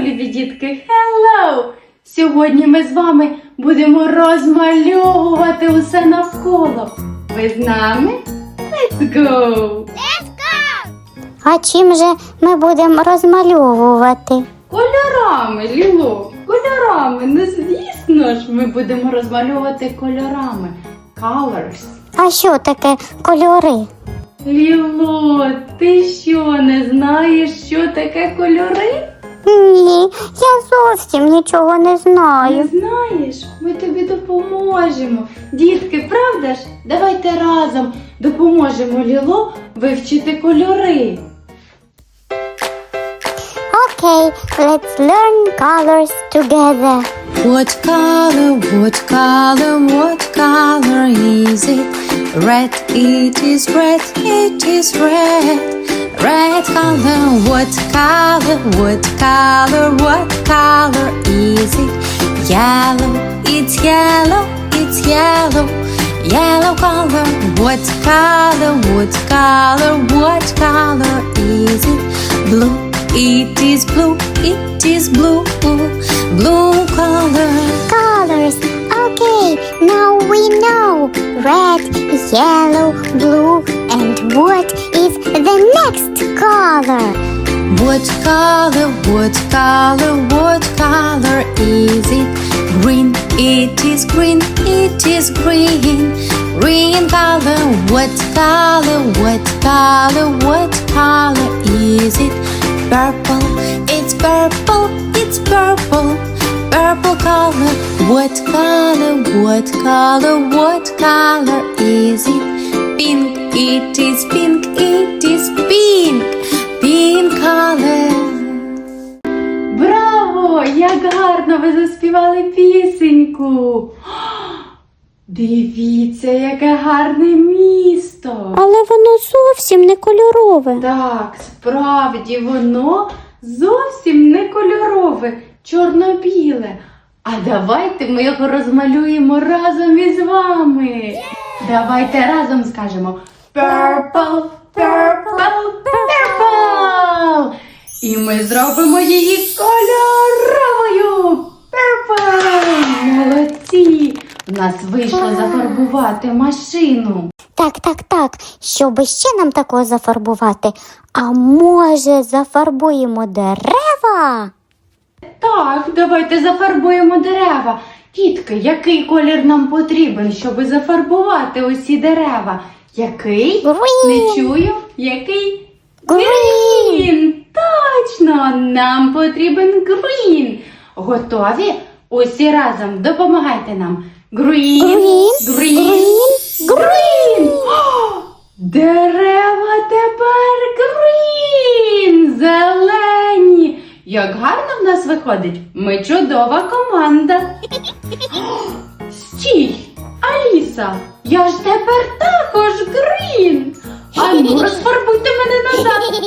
любі дітки! Hello! Сьогодні ми з вами будемо розмальовувати усе навколо. Ви з нами? Let's go! А чим же ми будемо розмальовувати? Кольорами, Ліло, кольорами. Ну, звісно ж, ми будемо розмальовувати кольорами. Colors. А що таке кольори? Ліло, ти що, не знаєш, що таке кольори? Ні, я зовсім нічого не Не знаю. знаєш, ми тобі допоможемо. Дітки, правда ж? Давайте разом допоможемо Ліло вивчити кольори. Окей, let's learn colors together. What color, what color, what color is it? Red, it is red, it is red. Red color, what color, what color, what color is it? Yellow, it's yellow, it's yellow. Yellow color, what color, what color, what color is it? Blue, it is blue, it is blue. Blue color. Colors. Okay, now we know. Red, yellow, blue, and what the next color? What color, what color, what color is it? Green, it is green, it is green. Green color, what color, what color, what color is it? Purple, it's purple, it's purple. Purple color, what color, what color, what color is it? It is pink, it is pink. Pink color. Браво! Як гарно ви заспівали пісеньку! Дивіться, яке гарне місто! Але воно зовсім не кольорове. Так, справді воно зовсім не кольорове, чорно-біле. А давайте ми його розмалюємо разом із вами. Давайте разом скажемо Purple, purple, purple. І ми зробимо її кольоровою. Purple. Молодці! У нас вийшло зафарбувати машину. Так, так, так. Щоб ще нам такого зафарбувати. А може зафарбуємо дерева? Так, давайте зафарбуємо дерева. Тітки, який колір нам потрібен, щоб зафарбувати усі дерева? Який? Green. Не чую. Який? Green. Green. Точно, нам потрібен green. Готові? Усі разом допомагайте нам. Green. Green, Green. green, Green. О, Дерева тепер green. Зелені. Як гарно в нас виходить. Ми чудова команда. Стій! Аліса, я ж тепер також грін. Ану, розфарбуйте мене назад.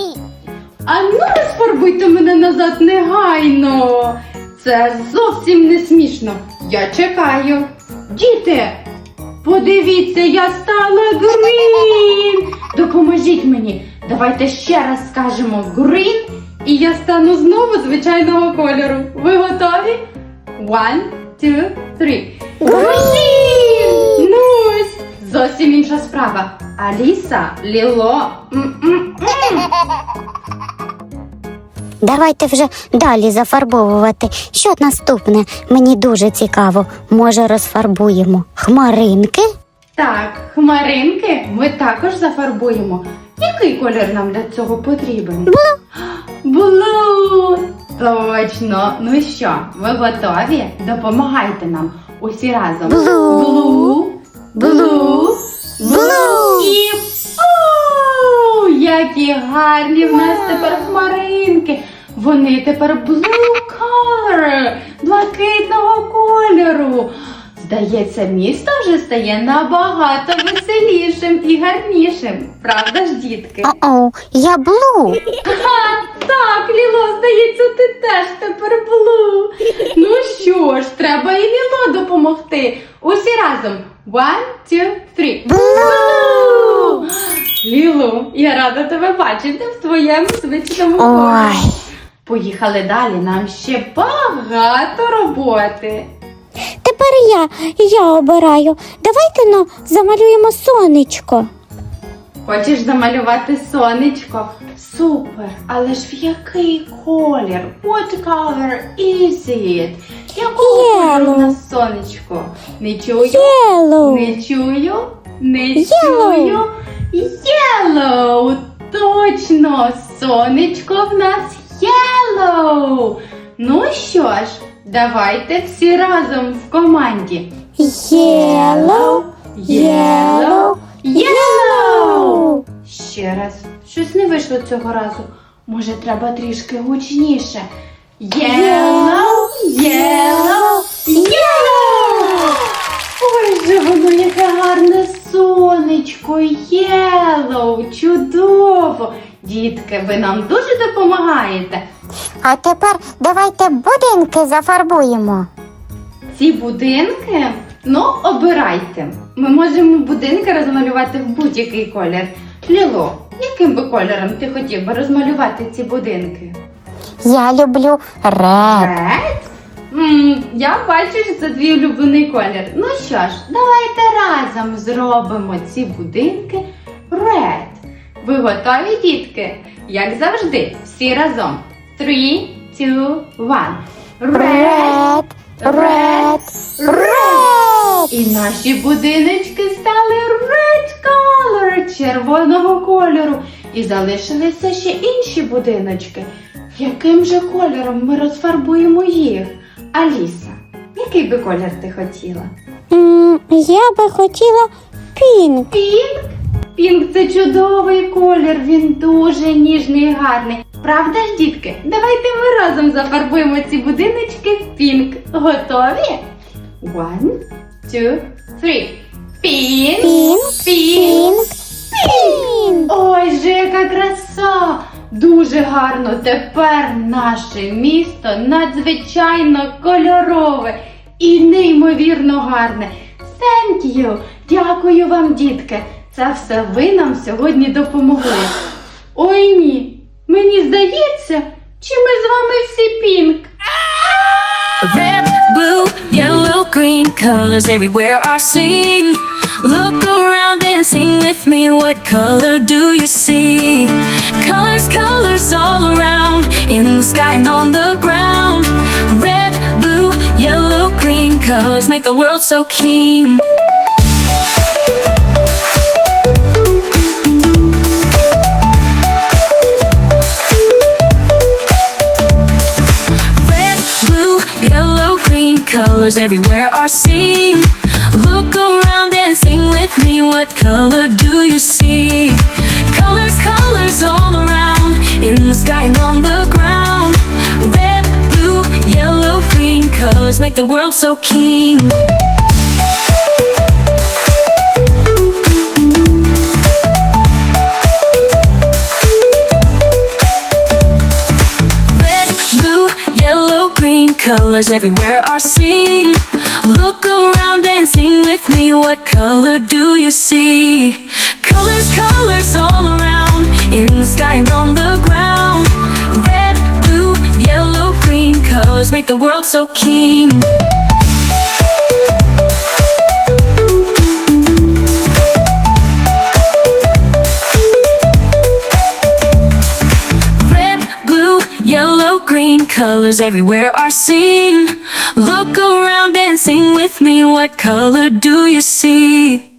Ану, розфарбуйте мене назад негайно. Це зовсім не смішно. Я чекаю. Діти, подивіться, я стала грін. Допоможіть мені. Давайте ще раз скажемо грін, і я стану знову звичайного кольору. Ви готові? One, two, three. Грін! Зовсім інша справа. Аліса, Ліло. м-м-м. Давайте вже далі зафарбовувати. Що наступне? Мені дуже цікаво. Може, розфарбуємо хмаринки? Так, хмаринки ми також зафарбуємо. Який колір нам для цього потрібен? Блу. Блу. Точно. Ну що, ви готові? Допомагайте нам усі разом. Блу. Блу. Блу. Блу. І у, які гарні в нас тепер хмаринки. Вони тепер blue color, блакитного кольору. Здається, місто вже стає набагато веселішим і гарнішим. Правда ж, дітки? О-оу, я блу. Ага, так, Ліло, здається, ти теж тепер блу. Ну що ж, треба і Ліло допомогти. Усі разом. One, two, three. Блу! Ліло, я рада тебе бачити в твоєму звичному Ой. Поїхали далі, нам ще багато роботи. Тепер я, я обираю. Давайте ну, замалюємо сонечко. Хочеш замалювати сонечко? Супер! Але ж в який колір? What color is it? Якого кольору у нас сонечко? Не чую? Yellow. Не чую? Не Yellow. чую? Yellow! Точно! Сонечко в нас yellow! Ну що ж, давайте всі разом в команді. Yellow. Yellow. Yellow! Ще раз. Щось не вийшло цього разу. Може, треба трішки гучніше. Yellow, yellow, yellow! Же воно яке гарне сонечко. Yellow! Чудово! Дітки, ви нам дуже допомагаєте. А тепер давайте будинки зафарбуємо. Ці будинки, ну, обирайте. Ми можемо будинки розмалювати в будь-який колір. Ліло, яким би кольором ти хотів би розмалювати ці будинки? Я люблю ред. Ред? Я бачу, що це твій улюблений колір. Ну що ж, давайте разом зробимо ці будинки ред. Ви готові, дітки? Як завжди, всі разом. Three, two, one. Ред. Ред. Ред. І наші будиночки стали red color, червоного кольору. І залишилися ще інші будиночки. Яким же кольором ми розфарбуємо їх? Аліса, який би колір ти хотіла? М, Я би хотіла пінк. Пінк? Пінк це чудовий колір, він дуже ніжний і гарний. Правда ж, дітки? Давайте ми разом зафарбуємо ці будиночки в пінк. Готові? One, two, three. Пінк, Пінк, пінк, Пінк. Ой, же яка краса! Дуже гарно тепер наше місто надзвичайно кольорове і неймовірно гарне. Thank you! Дякую вам, дітки! Це все ви нам сьогодні допомогли. Ой ні, мені здається, чи ми з вами всі пінк. Red, blue, yellow, green colors everywhere are seen. Look around and sing with me. What color do you see? Colors, colors all around in the sky and on the ground. Colors make the world so keen. Red, blue, yellow, green colors everywhere are seen. Look around and sing with me. What color do you see? Colors, colors all around in the sky and on the colors make the world so keen. Red, blue, yellow, green colors everywhere are seen. Look around and sing with me. What color do you see? Colors, colors all around in the sky and on the make the world so keen. Red, blue, yellow, green colors everywhere are seen. Look around and sing with me. What color do you see?